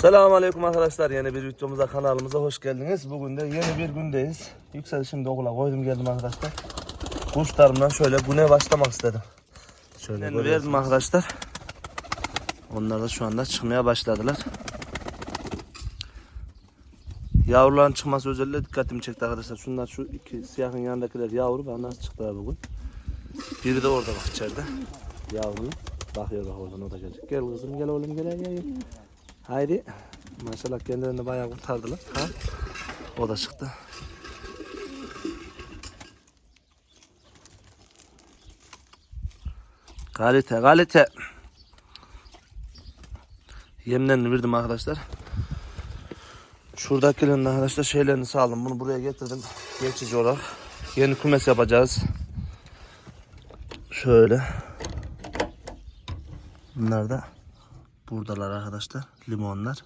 Selamun Aleyküm arkadaşlar. Yeni bir videomuza kanalımıza hoş geldiniz. Bugün de yeni bir gündeyiz. Yüksel şimdi okula koydum geldim arkadaşlar. Kuşlarımdan şöyle güne başlamak istedim. Şöyle verdim arkadaşlar. Onlar da şu anda çıkmaya başladılar. Yavruların çıkması özellikle dikkatimi çekti arkadaşlar. Şunlar şu iki siyahın yanındakiler yavru. Bak nasıl çıktılar bugün. Biri de orada bak içeride. Yavrunun. Bakıyor bak oradan o da gelecek. Gel kızım gel oğlum gel gel gel. Haydi. Maşallah kendilerini bayağı kurtardılar. Ha? O da çıktı. Kalite kalite. Yemlerini verdim arkadaşlar. Şuradakilerin arkadaşlar şeylerini sağladım. Bunu buraya getirdim. Geçici olarak. Yeni kümes yapacağız. Şöyle. Bunlar da buradalar arkadaşlar. Limonlar.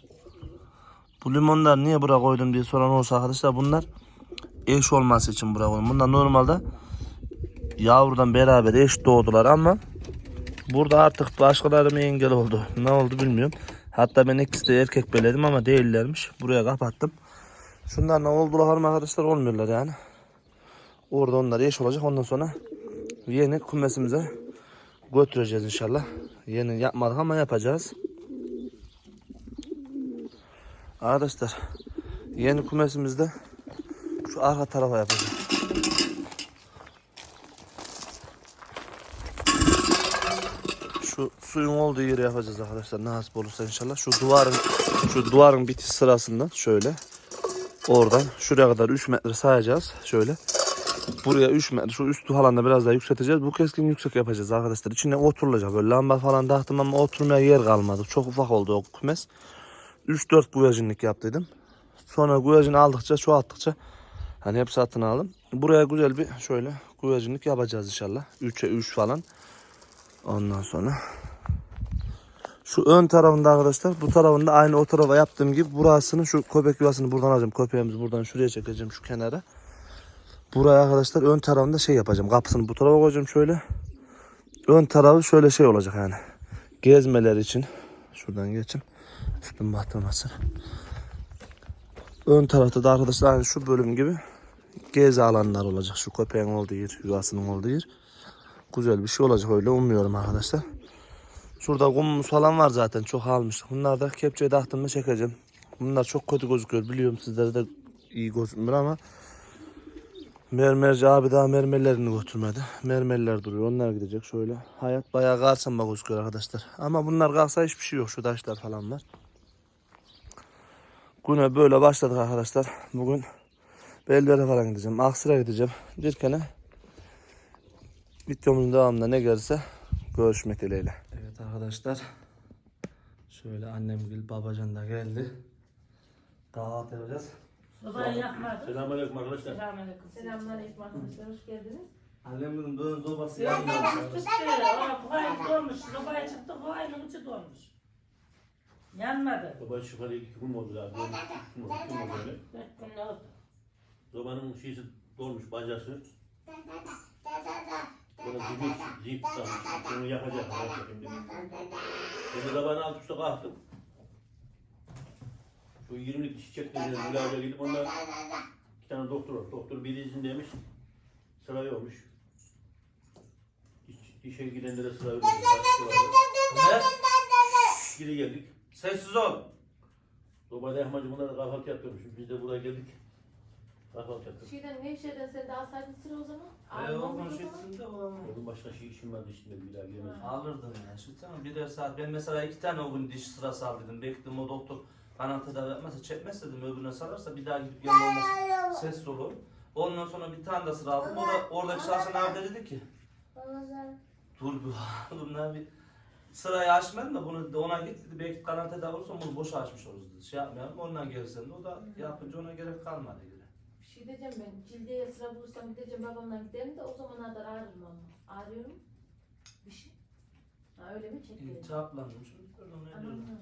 Bu limonlar niye buraya koydum diye soran olursa arkadaşlar bunlar eş olması için buraya koydum. Bunlar normalde yavrudan beraber eş doğdular ama burada artık başkaları mı engel oldu? Ne oldu bilmiyorum. Hatta ben ikisi de erkek beledim ama değillermiş. Buraya kapattım. Şunlar ne oldular mı arkadaşlar olmuyorlar yani. Orada onlar eş olacak. Ondan sonra yeni kumesimize götüreceğiz inşallah. Yeni yapmadık ama yapacağız. Arkadaşlar yeni kumesimizde şu arka tarafa yapacağız. Şu suyun olduğu yere yapacağız arkadaşlar. Nasip olursa inşallah. Şu duvarın şu duvarın bitiş sırasından şöyle oradan şuraya kadar 3 metre sayacağız. Şöyle. Buraya 3 metre şu üstü falan da biraz daha yükselteceğiz. Bu keskin yüksek yapacağız arkadaşlar. İçine oturulacak. Böyle lamba falan taktım ama oturmaya yer kalmadı. Çok ufak oldu o kümes. 3-4 güvercinlik yaptıydım. Sonra güvercini aldıkça çoğalttıkça hani hep satın aldım. Buraya güzel bir şöyle güvercinlik yapacağız inşallah. 3'e 3 falan. Ondan sonra şu ön tarafında arkadaşlar bu tarafında aynı o tarafa yaptığım gibi burasını şu köpek yuvasını buradan alacağım. Köpeğimizi buradan şuraya çekeceğim şu kenara. Buraya arkadaşlar ön tarafında şey yapacağım. Kapısını bu tarafa koyacağım şöyle. Ön tarafı şöyle şey olacak yani. Gezmeler için. Şuradan geçeyim. Üstüm batırmasın. Ön tarafta da arkadaşlar aynı şu bölüm gibi gezi alanlar olacak. Şu köpeğin olduğu yer, yuvasının olduğu yer. Güzel bir şey olacak öyle umuyorum arkadaşlar. Şurada kumumuz falan var zaten çok almıştık. Bunlar da kepçeye taktım mı çekeceğim. Bunlar çok kötü gözüküyor biliyorum sizlere de iyi gözükmüyor ama Mermerci abi daha mermerlerini götürmedi. Mermerler duruyor. Onlar gidecek şöyle. Hayat bayağı karsamba gözüküyor arkadaşlar. Ama bunlar kalsa hiçbir şey yok. Şu taşlar falan var. Güne böyle başladık arkadaşlar. Bugün Belber'e falan gideceğim. Aksır'a gideceğim. Derken videomuzun devamında ne gelirse görüşmek dileğiyle. Evet arkadaşlar. Şöyle annem gül babacan da geldi. Kahvaltı yapacağız. Sobayı yakmadım. Selamünaleyküm arkadaşlar. Selamünaleyküm. Selamünaleyküm arkadaşlar. Hoş geldiniz. Annemin böyle sobası yanmıyor. işte. O bu ay dolmuş. Sobaya çıktı. Bu ayın içi dolmuş. Yanmadı. Baba çıkalı iki gün oldu abi. Dönmüş, iki gün oldu, gün oldu öyle. Dört gün oldu. Babanın şeysi dolmuş bacası. Böyle zibit, zibit kalmış. Onu yakacak. yakacak şimdi. Ben de zabanı alt üstte kalktım. Şu 20'lik dişi çektiğinde mülahaca gidip onda iki tane doktor var. Doktor bir izindeymiş. Sıra yokmuş. Diş, dişe gidenlere sıra yokmuş. Ne? Geri geldik. Sessiz ol. Sobada Ahmacı bunlar da kahvaltı yapıyormuş. Biz de buraya geldik. Kahvaltı yaptık. Şeyden Nevşehir'den sen de alsaydın sıra o zaman. Almam o o zaman. konuşuyorsun o. Oğlum başka şey işim vardı işte bir daha gelmedim. Alırdım ya. Şu tamam birer saat. Ben mesela iki tane o gün diş sırası aldıydım. Bekledim o doktor bana tedavi yapmazsa çekmez dedim. Öbürüne sararsa bir daha gidip gelme olmaz. Ses olur. Ondan sonra bir tane de sıra aldım. O da oradaki şahsın abi de dedi ki dur bu bunlar bir sırayı açmayalım da bunu ona git dedi. Belki kanal tedavi olursa bunu boş açmış oluruz dedi. Şey yapmayalım. Ondan gelirsen de o da yapınca ona gerek kalmadı dedi. Bir şey diyeceğim ben. Cildeye sıra bulursam gideceğim babamdan giderim de o zamana kadar ağrırım onu. Ağrıyor mu? Bir şey. Ha öyle mi çekiyor? İltihaplanmış. Onu Aman ediyorum. ha.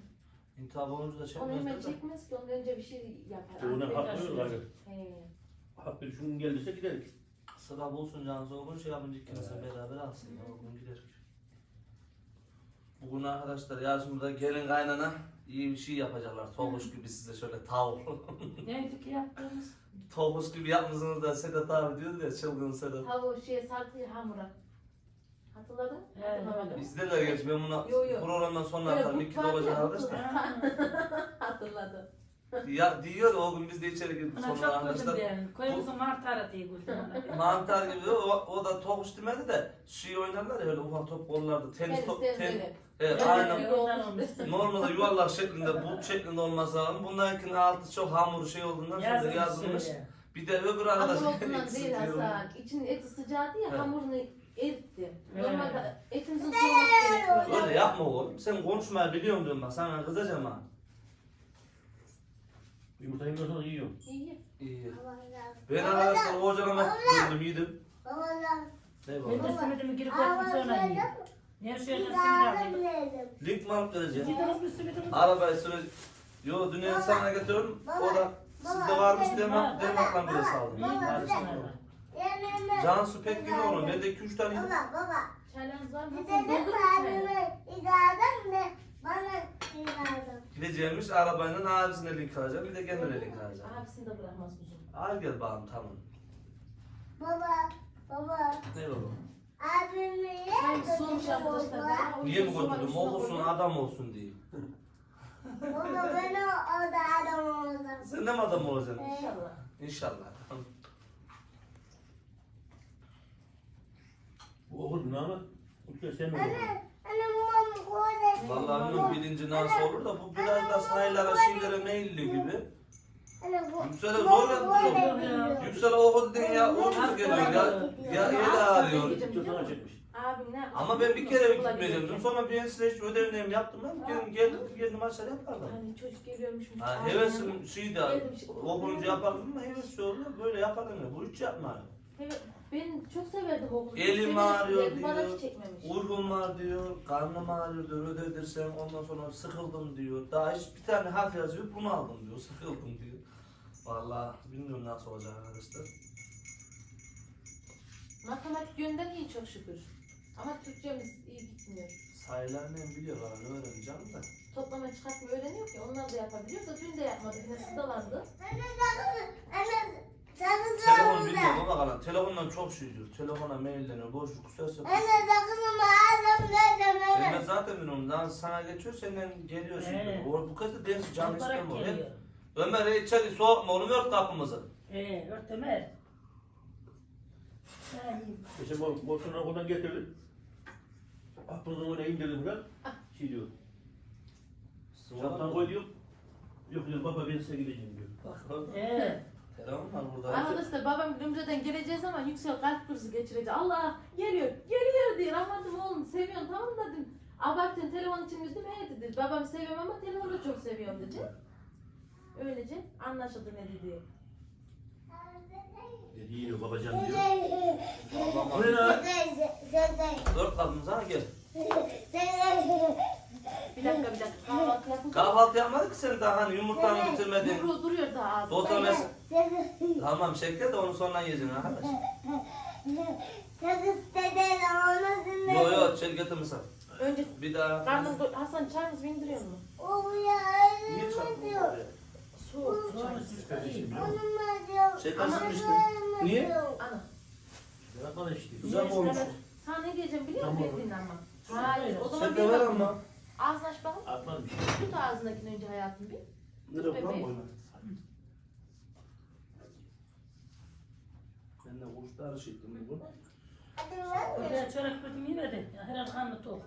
İltihap olunca da Onu hemen çekmez de. çekmez ki ondan önce bir şey yapar. Ona Afiyet hak olsun. veriyorlar. He. Hak bir şunun geldiyse giderik. Sıra bulsun canınız o gün şey yapınca ikimizin beraber alsın ya o gün giderik. Bugün arkadaşlar yarışımda gelin kaynana iyi bir şey yapacaklar. Tomuş gibi size şöyle tavuk. Neydi ki yaptığımız? Tomuş gibi yapmışsınız da Sedat abi diyordu ya çılgın Sedat. Tavuğu şeye sarkıyor hamura. Hatırladın? He. Hatırlamadım. Bizde de geç ben buna Yo, yo. programdan sonra Böyle atarım. bu İki kilo parça olacak yapılır. arkadaşlar. Hatırladım. Ya diyor o gün biz de içeri girdik Bana sonra çok güldüm arkadaşlar. diye. Koyumuzun mantarı diye güldüm ona. Mantar gibi o, o da tokuş demedi de şey oynarlar ya öyle ufak top kollarda tenis top tenis, ten, evet. evet, Evet, aynen evet. Ondan olmuş. normalde yuvarlak şeklinde but şeklinde olması lazım. Bunlarkinin altı çok hamur şey olduğundan sonra Yazılmış yazılmış. şöyle. Bir de öbür Hamur arkadaş olduğundan ikisi değil diyor. Hasan. İçinin eti sıcaktı ya He. hamurunu eritti. He. Normalde etimizin soğuması gerekiyor. Öyle yapma oğlum. Sen konuşmayı biliyorum diyorum bak sana kızacağım ha. Yumurta sonra yiyorum. İyi. İyi. Ben o hocana bak gördüm yedim. Ne Ben var? de simidimi girip koydum sonra yiyeyim. Nevşehir'den simit aldım. Link mi alıp vereceğim? Gidiyoruz mu simidimizi? Arabayı süre... Yo dün sana getiriyorum. O da sizde varmış demek demakla bile saldım. Hadi misin bakalım. orada? Cansu pek gibi olur. Ben de 2-3 tane yedim. Çaylarınız var mı? Hasan doldur çayı. Gideceğimiz arabayla abisine link alacağım. Bir de kendine link alacağım. Abisini de bırakmaz kuzum. Al gel bakalım tamam. Baba, baba, Ne olur? abimi arkadaşlar. Daha o Niye mi götürdüm? Olsun adam olsun diye. Baba ben o, o da adam olacağım. Sen de mi adam olacaksın? İnşallah. İnşallah. Okudun ama Utku sen mi okudun? Vallahi bilmiyorum bilinci nasıl olur da bu biraz da sayılara şeylere meyilli gibi. Anne bu. Yüksel'e zor yaptırıyor. Yüksel okudu dedin ya uğursuz geliyor ya. Ya eli ağrıyor. Abim ne? Ama ben bir kere gitmedim. Sonra bir enstitü ödevlerimi yaptım ben. Geldim geldim geldim aşağı yapardım. Hani çocuk geliyormuş. Ha, hevesim şeydi okununca yapardım ama heves oldu böyle yapardım ya. Bu hiç yapma. Evet, ben çok severdim okulu. Elim ağrıyor Bana diyor. hiç çekmemiş. Uykum var diyor, karnım ağrıyor diyor, ödedirsem ondan sonra sıkıldım diyor. Daha hiç bir tane harf yazıyor, bunu aldım diyor, sıkıldım diyor. Vallahi bilmiyorum nasıl olacak arkadaşlar. Matematik yönden iyi çok şükür. Ama Türkçemiz iyi gitmiyor. Sayılar ne biliyor bana öğreneceğim de. Toplama çıkartma öğreniyor ki onlar da yapabiliyor da dün de yapmadı. Yine sıdalandı. Telefon orada. bilmiyor baba kalan. Telefondan çok şey diyor. Telefona mailleniyor, boşluk kusarsa. Anne sakızımı aldım nerede Ben böyle? zaten bilmiyorum, daha sana geçiyor senden geliyor şimdi. Evet. O, bu kız da ders can Yaparak istemiyor. geliyor. Hep Ömer e, içeri soğutma oğlum ört kapımızı. Ee, örtemer. Ha, iyi. Geçen bu boşuna okuldan getirdim. Aklımızın oraya indirdim ben. Şey diyor. Çantan koy diyor. Yok diyor baba ben size gideceğim diyor. Ee, Telefon var burada. Arkadaşlar babam Gümrü'den geleceği zaman yüksel kalp krizi geçirecek. Allah geliyor geliyor diyor. Rahmetim oğlum seviyorum tamam dedim. Abartın telefon için mi dedim. He dedi. Babam seviyorum ama telefonu çok seviyorum dedi. Öylece anlaşıldı ne dedi. Dedi yiyor babacan diyor. Babam Bu ne lan? Dört kapımıza ha, gel. Bir dakika bir dakika kahvaltı. Kahvaltı yapmadık ki sen daha hani yumurtanı bitirmedin. Duruyor, duruyor daha ağzında. Dota mes Tamam şeker de onu sonra yiyeceksin arkadaş. Yo yo çel getirmişsin. Önce Bir daha. karnım do- Hasan çayınızı indiriyor mu? O bu ya Niye çarptın diyor. oraya? Soğuk. mi içtin? ölümü Niye? Ana. İşte. Güzel mi olmuş? Sana ne diyeceğim biliyor musun Tamam. dediğin ama? Hayır o zaman Şeker bir ver ama. Ağzını aç bakalım. Atmadım. Tut ağzındakini önce hayatım bir. Nereye koyalım Bebeğim. oyunu? Ben de bugün. Hadi ver. Öyle çörek bütün yemedi. Herhalde kanlı tok.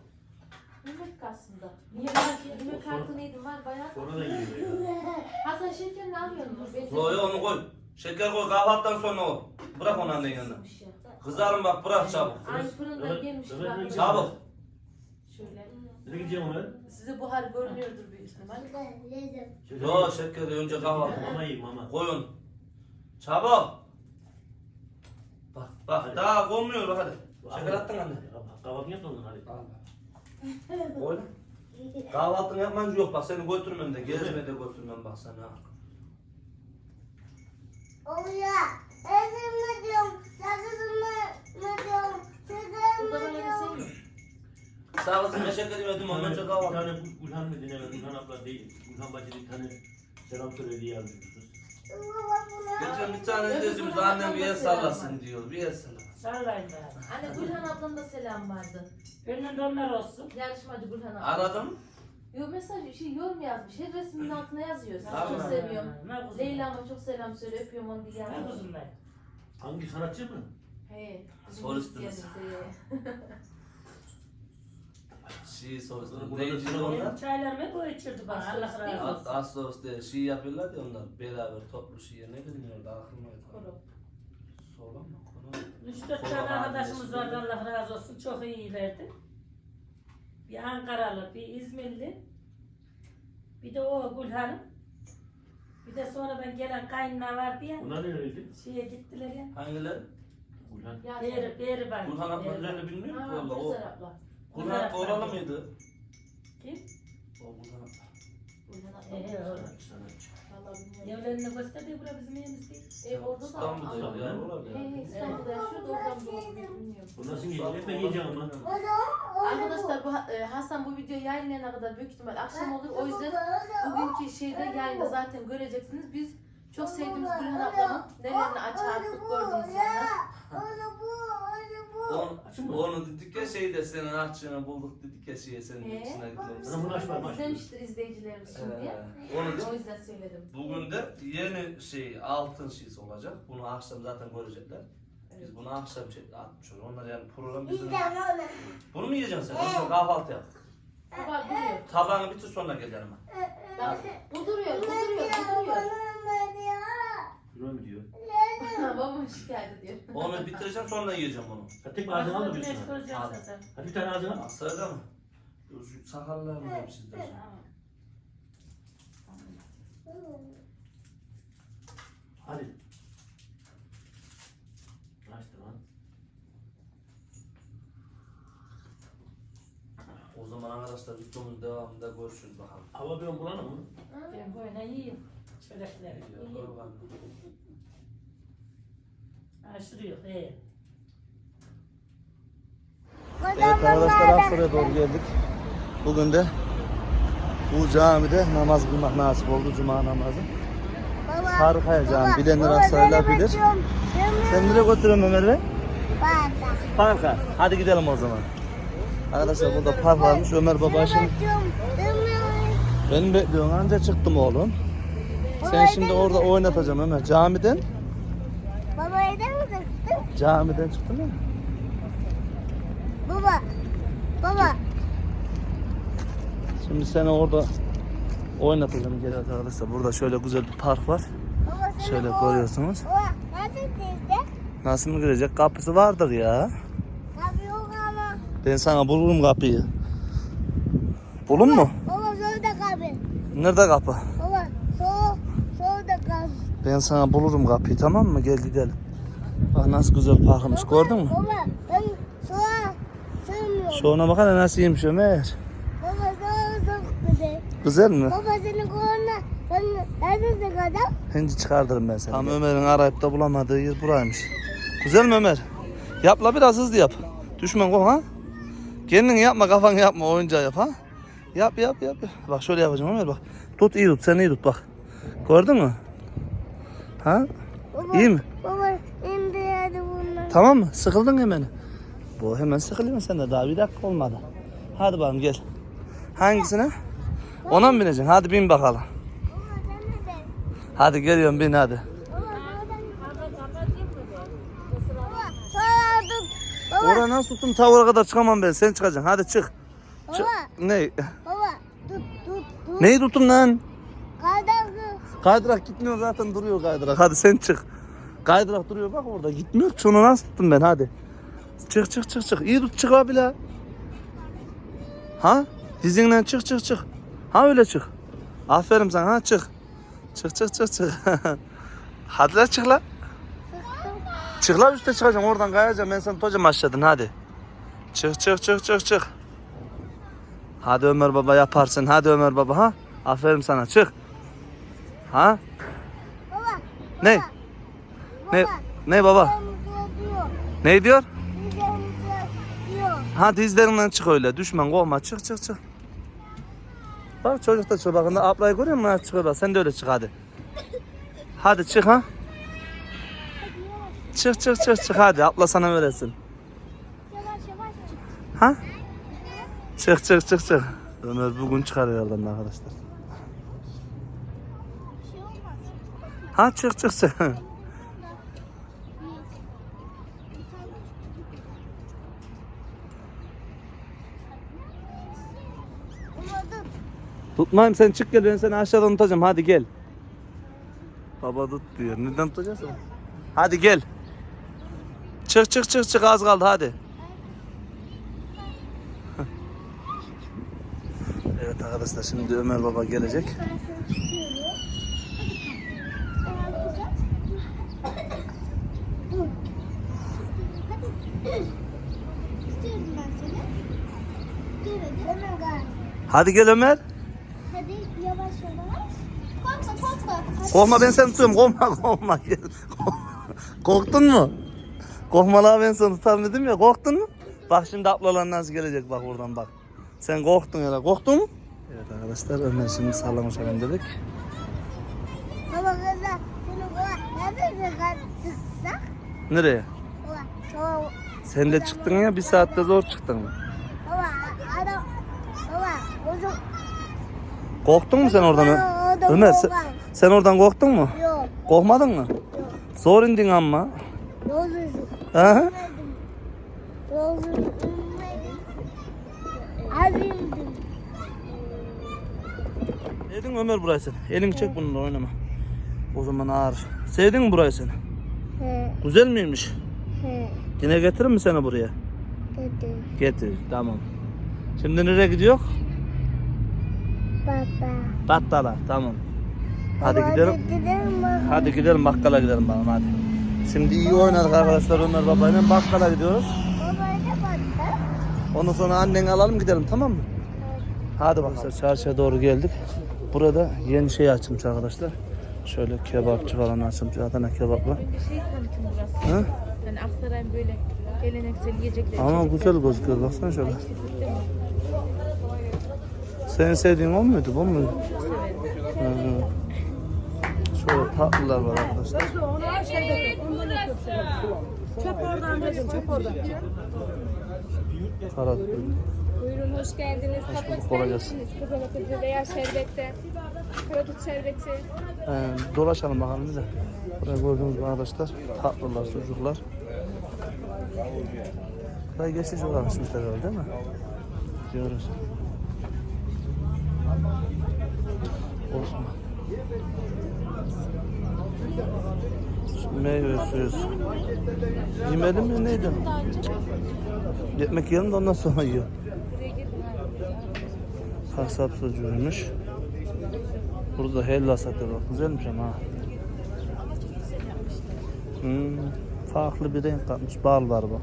Yemek aslında. Yemek, yemek kartı neydi var bayağı. Sonra da yiyor ya. Hasan şeker ne yapıyorsun? Ben Yo yo onu koy. Şeker koy kahvaltıdan sonra o. Bırak onu annenin yanına. Kızarım bak bırak çabuk. Aynı fırından Evet, gelmiş evet, gibi evet. arkadaşlar. Çabuk. Şöyle. Nereye gideceğim ona? Size buhar görünüyordur büyük ihtimal. Yo şekeri önce kahvaltı. Mama yiyeyim mama. Koyun. Çabuk. Bak bak daha konmuyor bak hadi. Şeker attın anne. Kahvaltı yapma oğlum hadi. Koy. Kahvaltını yapmancı yok bak seni götürmem de gezmeye de götürmem bak sana. O ya ölümü diyorum. Sakızımı mı diyorum. Sakızımı bana diyorum. Sağ olasın teşekkür ederim. Ondan çok Bir hava. tane Gülhan mı dinlemez? Gülhan abla değil. Gülhan bacı bir tane selam söyledi yazmış. Geçen bir tane izleyicimiz annem bir el sallasın diyor. Bir el sallasın. Bari. Anne Gülhan ablanın da selam vardı. Gönlünde onlar olsun. Yarışmacı Gülhan abla. Aradım. Yo mesaj şey yorum yazmış. Her resminin altına yazıyor. Sizi Tamam. çok seviyorum. Ne kuzum? Leyla'ma çok selam söyle öpüyorum onu diye Ne yazmış. kuzum ben? Hangi sanatçı mı? He. bizim müzisyenimiz, Şey Neydi burada onlar? Benim çaylarımı hep o içirdi bana. Allah razı olsun. As- Aslos diye şey yapıyorlar ya onlar beraber toplu şey ne bilmiyorum da aklıma Koro. Sola mı? Konu. Üç dört tane arkadaşımız vardı Allah razı olsun. Çok iyilerdi. Bir Ankaralı, bir İzmirli. Bir de o Gülhan'ım. Bir de sonradan gelen kayınlar vardı ya. Bunlar nereydi? Şeye gittiler ya. Hangileri? Gülhan. Ya Beri, beri var. Burhan Beri. ablalarını bilmiyorum ki Ha, valla o. Abla. Burhan abla oralı mıydı? Kim? O Burhan. Ee, o. Sanatçı. Vallahi bilmiyorum. Evlerini gösterdi. Bura bizim evimiz değil. Ev orada da. İstanbul'da ya, ya oralar He ya. he İstanbul'da yaşıyor da oradan doğru bilmiyorum. Bu nasıl yiyecek? Ben yiyeceğim ama. Arkadaşlar bu e, Hasan bu videoyu yayınlayana kadar büyük ihtimal akşam olur. O yüzden bugünkü şeyde yayında zaten göreceksiniz. Biz çok sevdiğimiz Gülhan ablamın nelerini açardık gördünüz yani. On, onu dedik ya şey de senin açığını bulduk dedik ya şeye senin He. içine gitmemiz. Bana bunu açma, açma. İzlemiştir izleyicilerimiz şimdi. Ee, onu O yüzden söyledim. bugün de yeni şey altın şeysi olacak. Bunu akşam zaten görecekler. Biz bunu akşam çekti atmış olur. Onlar yani program bizim. Bunu mu yiyeceksin sen? Önce kahvaltı yap. Baba duruyor. Tabağını bitir sonra gelirim ben. Bak bu duruyor, bu duruyor, bu duruyor. Kilo mu diyor? Babam şikayet ediyor. Onu bitireceğim sonra yiyeceğim onu. Ha, tek ağzını al da Aslında bilsin. güneş Abi. sen. Hadi bir tane ağzını al. Asırda mı? Dur şu sakallarını da sizde. Hadi. Açtı lan. O zaman arkadaşlar videomuz devamında görüşürüz bakalım. Hava bir bulalım mı? Ben böyle yiyeyim. Şuraya. He. Evet arkadaşlar Aksaray'a doğru geldik. Bugün de bu camide namaz kılmak nasip oldu Cuma namazı. Sarıkaya Camii bilenler Aksaray'la bilir. Sen nereye götürüyorsun Ömer Bey? Parka. Hadi gidelim o zaman. Arkadaşlar burada park varmış. Ömer baba şimdi beni bekliyorsun anca çıktım oğlum. Sen şimdi orada oynatacağım Ömer. Camiden, Baba neden mi çıktın? camiden çıktın mı? Baba. Baba. Şimdi seni orada oynatacağım geri arkadaşlar. Burada şöyle güzel bir park var. Baba Şöyle bu- görüyorsunuz. Baba nasıl çizdi? Nasıl mı girecek? Kapısı vardır ya. Abi yok ama. Ben sana bulurum kapıyı. Bulun mu? Baba solda kalbin. Nerede kapı? Ben sana bulurum kapıyı tamam mı? Gel gidelim. Bak nasıl güzel parkmış gördün mü? Baba ben sola sığmıyorum. Şu ona bakana nasıl iyiymiş Ömer. Baba sola çok güzel. Güzel mi? Baba senin koluna ben neredesin adam? Şimdi çıkartırım ben seni. Tam Ömer'in arayıp da bulamadığı yer buraymış. Güzel mi Ömer? Yap la biraz hızlı yap. Düşman kol ha. Kendin yapma kafanı yapma oyuncağı yap ha. Yap yap yap. yap. Bak şöyle yapacağım Ömer bak. Tut iyi tut sen iyi tut bak. Gördün mü? Ha? Baba, İyi mi? Baba indi hadi bunlar. Tamam mı? Sıkıldın hemen. Bu hemen sıkılıyorsun sen de daha bir dakika olmadı. Hadi bakalım gel. Hangisine? Ona mı bineceksin? Hadi bin bakalım. Hadi geliyorum bin hadi. Oraya nasıl tuttum tavura kadar çıkamam ben. Sen çıkacaksın. Hadi çık. Çık. Baba. Ne? Baba tut tut tut. Neyi tuttum lan? Kaydırak gitmiyor zaten duruyor kaydırak. Hadi sen çık. Kaydırak duruyor bak orada gitmiyor. Şunu nasıl tuttum ben hadi. Çık çık çık çık. İyi tut çık abi la. Ha? Dizinle çık çık çık. Ha öyle çık. Aferin sana ha çık. Çık çık çık çık. hadi la çık la. Çık la üstte çıkacaksın oradan kayacaksın ben sana tutacağım aşağıdan hadi. Çık çık çık çık çık. Hadi Ömer baba yaparsın hadi Ömer baba ha. Aferin sana çık. Ha? Baba. Ne? Ne? Baba. Ne baba? Güzelimize diyor. Ne diyor? Güzelimize diyor. Ha dizlerinden çık öyle. Düşman kovma. Çık çık çık. Bak çocuk da çık bakın. Ablayı görüyor musun? Ha, Çıkıyor bak. Sen de öyle çık hadi. Hadi çık ha. Çık çık çık çık hadi. Abla sana öğretsin. Yavaş yavaş çık. Ha? Çık çık çık çık. Ömer bugün çıkar herhalde arkadaşlar. Bir şey olmaz. Ha çık çık çık. Tutmayayım sen çık gel ben seni aşağıdan tutacağım hadi gel. Baba tut diyor. Neden tutacaksın? Hadi gel. Çık çık çık çık az kaldı hadi. evet arkadaşlar şimdi Ömer baba gelecek. Ben seni tutuyorum. Hadi kalk. Ayağını uzat. Dur. Hadi. Tutuyorum ben seni. Hemen gel. Hadi gel Ömer. Hadi yavaş yavaş. Korkma korkma. Hadi. Korkma ben seni tutuyorum. Korkma korkma. Korktun mu? Korkma la ben seni tutarım dedim ya. Korktun mu? Bak şimdi ablalar nasıl gelecek bak buradan bak. Sen korktun ya. Korktun mu? Evet arkadaşlar Ömer şimdi sallama uçalım dedik. Ama kızlar seni nasıl çıksak? Nereye? Sen de çıktın ya bir saatte zor çıktın. Korktun mu sen oradan? Ö- Ömer sen, sen oradan korktun mu? Yok Korkmadın mı? yok. Zor indin ama. Yolsuzum. Ha? Yolsuzum. Az indim. Sevdin mi Ömer burayı sen? Elini çek bununla oynama. O zaman ağır. Sevdin mi burayı sen? He Güzel miymiş? he Yine getirir mi seni buraya? dedi. Getir tamam. Şimdi nereye gidiyor? Baba. Battala tamam. Hadi gidelim. Gidelim? Hadi gidelim bakkala gidelim bakalım hadi. Şimdi iyi oynadık arkadaşlar Ömer babayla bakkala gidiyoruz. Baba ne battı? Ondan sonra anneni alalım gidelim tamam mı? Hadi bakalım çarşıya doğru geldik. Burada yeni şey açılmış arkadaşlar. Şöyle kebapçı falan açılmış. Adana kebapla. Bir şey tanıtım burası. Hı? Yani Aksaray'ın böyle geleneksel yiyecekleri. Ama güzel gözüküyor baksana şöyle. Senin sevdiğin o muydu bu muydu? Hı hı. Şöyle tatlılar var arkadaşlar. Çöp oradan verin, çöp oradan. Karat. Buyurun hoş geldiniz. Tatmak kolay ister gelsin. misiniz? Kızamıkızı veya şerbette. Karadut şerbeti. Ee, dolaşalım bakalım bir de. Burada gördüğünüz gibi arkadaşlar tatlılar, sucuklar. Burayı geçici olarak açmışlar herhalde değil mi? Diyoruz. Osman. Meyve suyu. Yemedin mi neydi? Ekmek yiyelim de ondan sonra yiyor. Kasap sucuğuymuş. Burada helva satıyorlar. Güzelmiş ama ha. Hmm, farklı bir renk katmış. Bal var bak.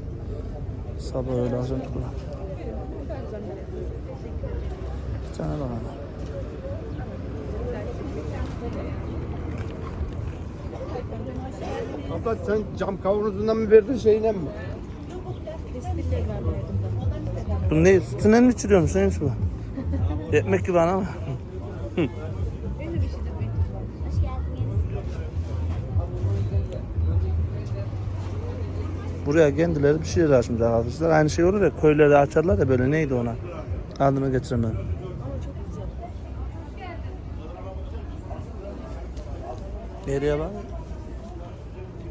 Sabah öyle az önce bakalım. Abla sen cam kavanozundan mı verdin şeyine mi? Bu ne? Sütüne mi içiriyormuş? Neymiş bu? Ekmek gibi ana. Buraya kendileri bir şey açmış arkadaşlar. Aynı şey olur ya köylerde açarlar ya böyle neydi ona? Adını getiremem. Nereye bak?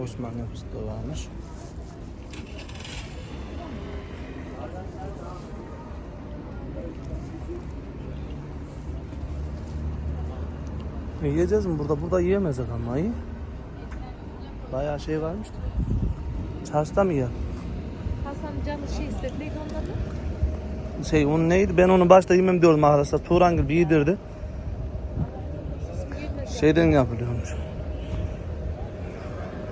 Osman yapısı da varmış. E, Yiyeceğiz mi burada? Burada yiyemezdik ama iyi. Bayağı şey varmış da. Çarşıda mı yiyelim? Hasan canı şey istedi. Neydi onun adı? Şey onun neydi? Ben onu başta yemem diyordum arkadaşlar. Turan gibi yedirdi. Şeyden yapılıyormuş.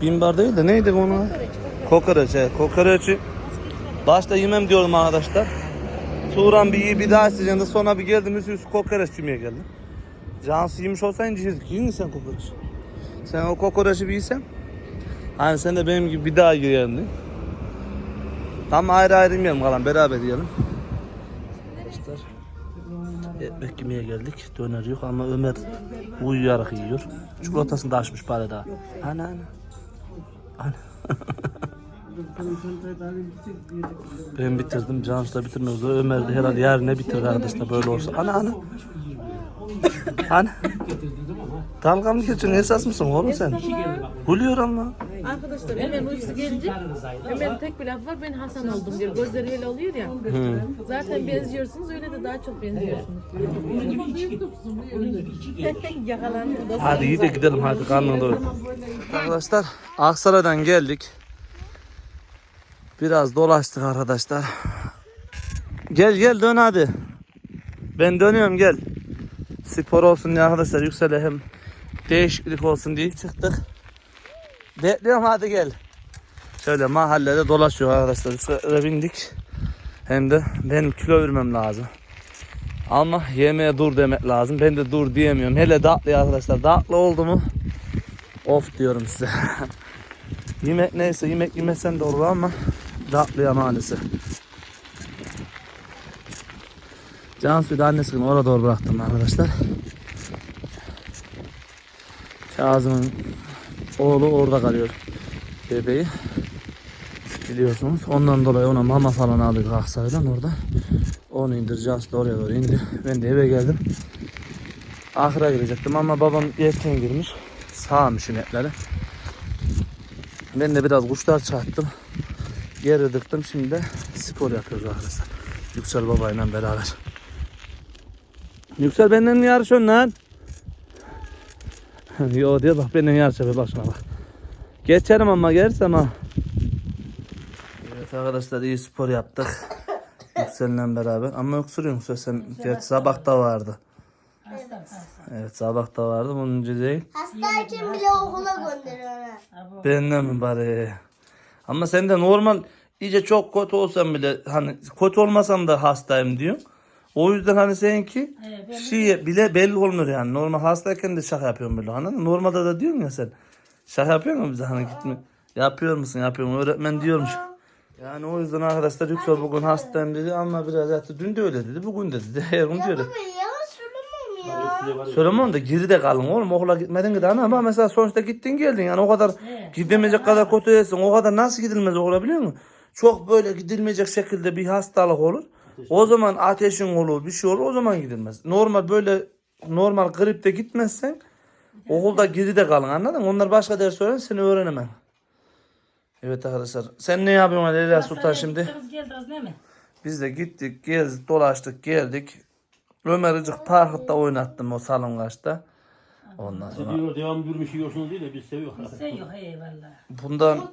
Bimbar değil de neydi onu? Kokoreç. he, Kokoreçi başta yemem diyordum arkadaşlar. Turan bir iyi bir daha isteyeceğim sonra bir geldim üstü üstü kokoreç yemeye geldim. Cansı yemiş olsaydın yiyecektik. Yiyin sen kokoreç. Sen o kokoreçi bir yesen. Hani sen de benim gibi bir daha yiyerdin. Tam ayrı ayrı yemeyelim kalan beraber yiyelim. Arkadaşlar ekmek yemeye geldik. Döner yok ama Ömer uyuyarak yiyor. Çikolatasını da açmış bari daha. Ana ana. Ben bitirdim. Cansu da bitirmek üzere. Ömer de herhalde yarın ne bitirir arkadaşlar böyle olsa. Ana ana. Ana. Dalga mı geçiyorsun? Esas mısın oğlum sen? Gülüyor ama. Arkadaşlar Ömer'in uykusu gelince Ömer'in tek bir lafı var ben Hasan oldum diyor. Gözleri öyle oluyor ya. Zaten benziyorsunuz öyle de daha çok benziyorsunuz. Yakalandı. Hadi iyi de gidelim hadi karnın doyur. Arkadaşlar Aksaray'dan geldik. Biraz dolaştık arkadaşlar. Gel gel dön hadi. Ben dönüyorum gel. Spor olsun diye arkadaşlar yüksele hem değişiklik olsun diye çıktık. Bekliyorum hadi gel. Şöyle mahallede dolaşıyor arkadaşlar. Yüksel'e bindik. Hem de benim kilo vermem lazım. Ama yemeğe dur demek lazım. Ben de dur diyemiyorum. Hele tatlı arkadaşlar. Tatlı oldu mu? Of diyorum size. yemek neyse yemek yemesen de olur ama tatlıya maalesef. Cansu'yu da annesini orada doğru bıraktım arkadaşlar. Kazım'ın oğlu orada kalıyor. Bebeği. Biliyorsunuz. Ondan dolayı ona mama falan aldık Aksaray'dan orada. Onu indir Cansu da oraya doğru indi. Ben de eve geldim. Ahıra girecektim ama babam erken girmiş. Sağmış inekleri. Ben de biraz kuşlar çarptım. Geri dıktım. Şimdi de spor yapıyoruz arkadaşlar. Yüksel babayla beraber. Yüksel benden yarışıyorsun lan? Yo diyor bak benden yarışıyor bak şuna bak. Geçerim ama gelirsem ha. Evet arkadaşlar iyi spor yaptık. Yüksel'le beraber. Ama öksürüyorsun Yüksel sen. Gerçi sabah da vardı. Evet sabah da vardı. Bunun önce değil. Hastayken bile okula gönderiyorlar. Benden mi bari? Ama sen de normal iyice çok kötü olsam bile hani kötü olmasam da hastayım diyorsun. O yüzden hani seninki şey bile belli olmuyor yani. Normal hastayken de şaka yapıyorum böyle anladın mı? Normalde de diyorsun ya sen. Şaka yapıyor musun bize hani gitme? Yapıyor musun yapıyor musun? Öğretmen diyormuş. Yani o yüzden arkadaşlar Yüksel bugün hastayım dedi ama biraz yattı. Dün de öyle dedi. Bugün de dedi. Her gün diyor. Baba yalan söylemem ya. Söylemem de geride kalın oğlum okula gitmedin gidi ama mesela sonuçta gittin geldin yani o kadar gidemeyecek kadar kötü o kadar nasıl gidilmez okula biliyor musun? Çok böyle gidilmeyecek şekilde bir hastalık olur. O zaman ateşin olur bir şey olur o zaman gidilmez. Normal böyle normal gripte gitmezsen okulda geride kalın anladın mı? Onlar başka ders öğren seni öğrenemem. Evet arkadaşlar sen ne yapıyorsun Leyla Sultan şimdi? Kız geldiniz değil mi? Biz de gittik, gezdik, dolaştık, geldik. Ömer'cik parkta oynattım o salongaçta. Ondan sonra diyor devam durmuş yiyorsunuz değil de biz seviyoruz. Sen yok eyvallah. bundan Şey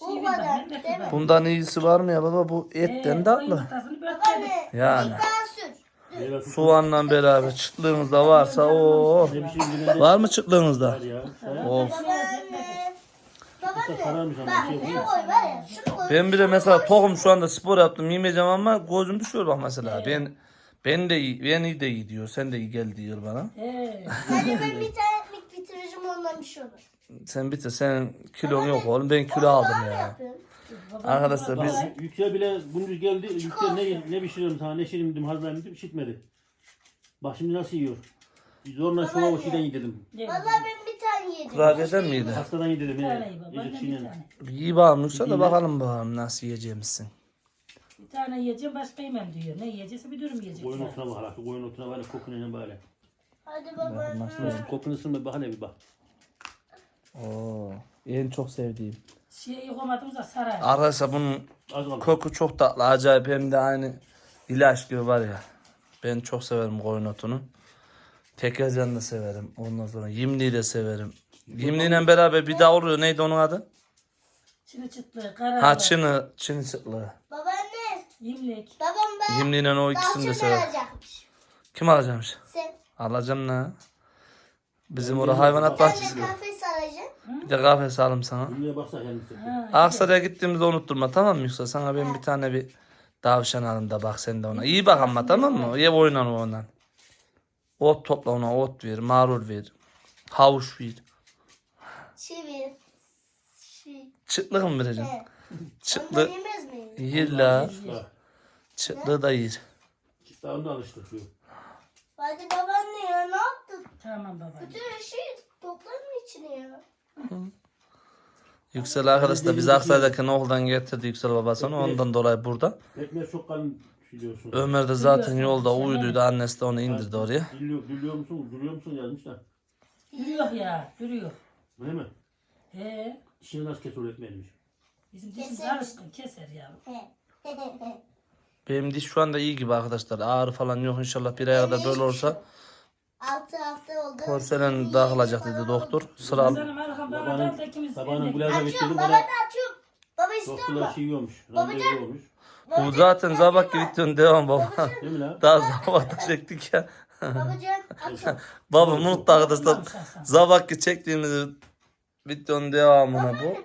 bu bir kadar bak, ne değil mi? bundan iyisi var mı ya baba bu etten Ee, tatlı. Yani daha Sultan soğanla beraber çıtlığınızda varsa o şey var mı çıtlığınızda? var ya. Of. Bak koy var ya şunu koy. Ben bir de mesela tohum şu anda spor yaptım yemeyeceğim ama gözüm düşüyor bak mesela. Ben ben de iyi, ben iyi de iyi diyor. Sen de iyi gel diyor bana. Ee, Sadece ben bir tane ekmek bitireceğim ondan bir şey olur. Sen bitir senin kilon yok oğlum. Ben kilo aldım ya. Arkadaşlar biz Bak, Yüksel bile gündüz geldi. Yüksel ne, ne pişiriyorum sana ne şirin dedim hazırlayayım dedim işitmedi. Bak şimdi nasıl yiyor. Zorla şu o şeyden yedirdim. Vallahi ben bir tane yedim. kurabiyeden miydi? Hastadan yedirdim. bir tane he. iyi baba. Yiyecek Ben şeyle. bir tane. İyi bağımlıysa da bakalım bakalım nasıl yiyeceğimizsin. Bir tane yiyeceğim başka yemem diyor. Ne yiyecekse bir dürüm yiyecek. Koyun otuna bak. Koyun otuna böyle kokunu böyle. Hadi babaanne. Nasıl kokunu ısırma bak hele bir bak. Oo, en çok sevdiğim. Şey koymadığımızda sarar. Arkadaşlar bunun Az koku çok tatlı, acayip hem de aynı ilaç gibi var ya. Ben çok severim koyun otunu. Tekercan da severim. Ondan sonra yimliği de severim. Yimliğiyle beraber bir daha oluyor. Neydi onun adı? Çini çıtlı, kararlı. Ha çını, çını çıtlığı. Babaanne. Yimlik. Babam ben Yimliğiyle o ikisini de severim. alacakmış. Kim alacakmış? Sen. Alacağım ne? Bizim orada hayvanat bahçesi. Ben de kahve saracağım. Bir de kahve salım sana. Baksa kendisi. Ha, Aksaray'a gittiğimizde unutturma tamam mı Yoksa Sana ben bir tane bir tavşan alın da bak sen de ona. İyi bak ama tamam mı? Ye oynan ondan. Ot topla ona ot ver, marul ver. Havuç ver. Çevir. Şey. Çıtlık mı vereceksin? Evet. Ondan Çıtlı yemez miyim? yer la. Bak. Çıtlı da yer. Daha onu alıştırıyor. Hadi babaanne ya ne yaptın? Tamam baba. Bütün her şeyi toplar mı içine ya? Yüksel arkadaş da biz Aksa'daki okuldan getirdi Yüksel babasını ondan dolayı burada. Ekmeğe çok kalın biliyorsun. Ömer de zaten yolda uyuduydu annesi de onu indirdi oraya. Dülüyor, dülüyor musun? Duruyor musun yazmışlar. Duruyor ya, duruyor. Değil mi? He. Şimdi nasıl keser ekmeğiymiş? Bizim dişimiz alışkın keser ya. Benim diş şu anda iyi gibi arkadaşlar. Ağrı falan yok inşallah bir ayda böyle olsa. 6 hafta oldu. Porselen dağılacak dedi doktor. Sıra Babanın, babanın glaza Açıyorum bitirdim. baba da Bana açıyorum. Baba istiyor doktorlar şey yiyormuş. Randevu olmuş. bu zaten yapma. zabak gibi dön devam baba. Babacığım, Değil mi? Daha zabakta çektik ya. babacığım açıyorum. Baba mutlu arkadaşlar. Zabakki çektiğimiz videonun devamına bu.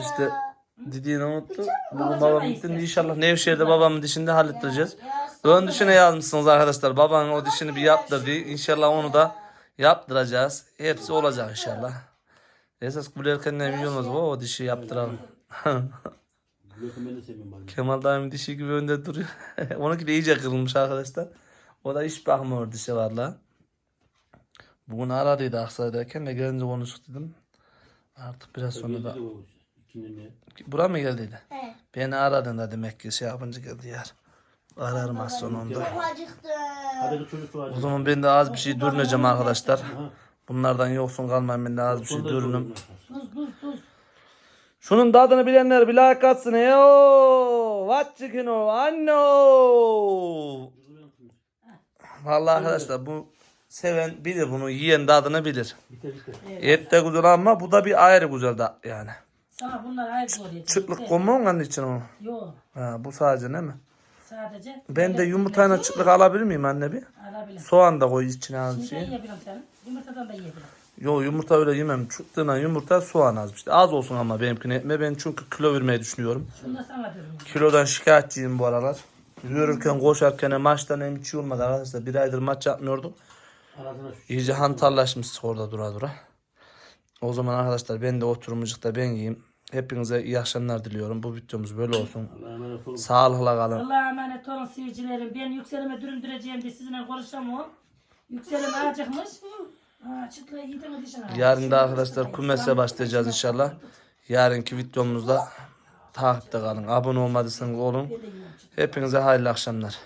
İşte dediğini unuttu. Babam gitti. İnşallah Nevşehir'de babamın dişinde hallettireceğiz. Ya. Ön dişine yazmışsınız arkadaşlar. Babanın o dişini bir yaptır diye. İnşallah onu da yaptıracağız. Hepsi olacak inşallah. Esas gülerken ne biliyorsunuz o, o dişi yaptıralım. Kemal dayım dişi gibi önde duruyor. Onunki de iyice kırılmış arkadaşlar. O da hiç bakmıyor dişi valla. Bugün aradıydı Aksaray'dayken de gelince konuştuk dedim. Artık biraz sonra da. Buraya mı geldiydi? He. Beni aradın da demek ki şey yapınca geldi yer. Ararım az sonra onu da. Çok acıktım. Hadi bir çocuk var. O zaman ben de az bir şey dürüneceğim arkadaşlar. Bunlardan yoksun kalmayın ben de az bir şey dürünüm. Tuz tuz tuz. Şunun tadını bilenler bir like atsın. Yo, what chicken o, anno. Vallahi arkadaşlar bu seven bilir bunu, yiyen tadını bilir. Biter. Et de güzel ama bu da bir ayrı güzel da yani. Sana bunlar ayrı doğrayacağım. Çıtlık konma onun için o. Yok Ha, bu sadece değil mi? Sadece. Ben de yumurtayla çıtlık alabilir miyim anne bir? Alabilirim. Soğan da koy içine az bir Şimdi şey. yiyebilirim sen. Yumurtadan da yiyebilirim. Yo yumurta öyle yemem. Çıktığına yumurta soğan az işte. Az olsun ama benimkine etme. Ben çünkü kilo vermeyi düşünüyorum. Şunu da sana diyorum. Kilodan şikayetçiyim bu aralar. Yürürken koşarken maçtan hem hiç olmadı arkadaşlar. Bir aydır maç yapmıyordum. İyice hantallaşmıştık orada dura dura. O zaman arkadaşlar ben de oturumcukta ben yiyeyim. Hepinize iyi akşamlar diliyorum. Bu videomuz böyle olsun. Sağlıkla kalın. Allah'a emanet olun seyircilerim. Ben yükselime düründüreceğim diye sizinle konuşamam. Yükselim acıkmış. Yarın da arkadaşlar kumese başlayacağız inşallah. Yarınki videomuzda takipte kalın. Abone olmadıysanız olun. Hepinize hayırlı akşamlar.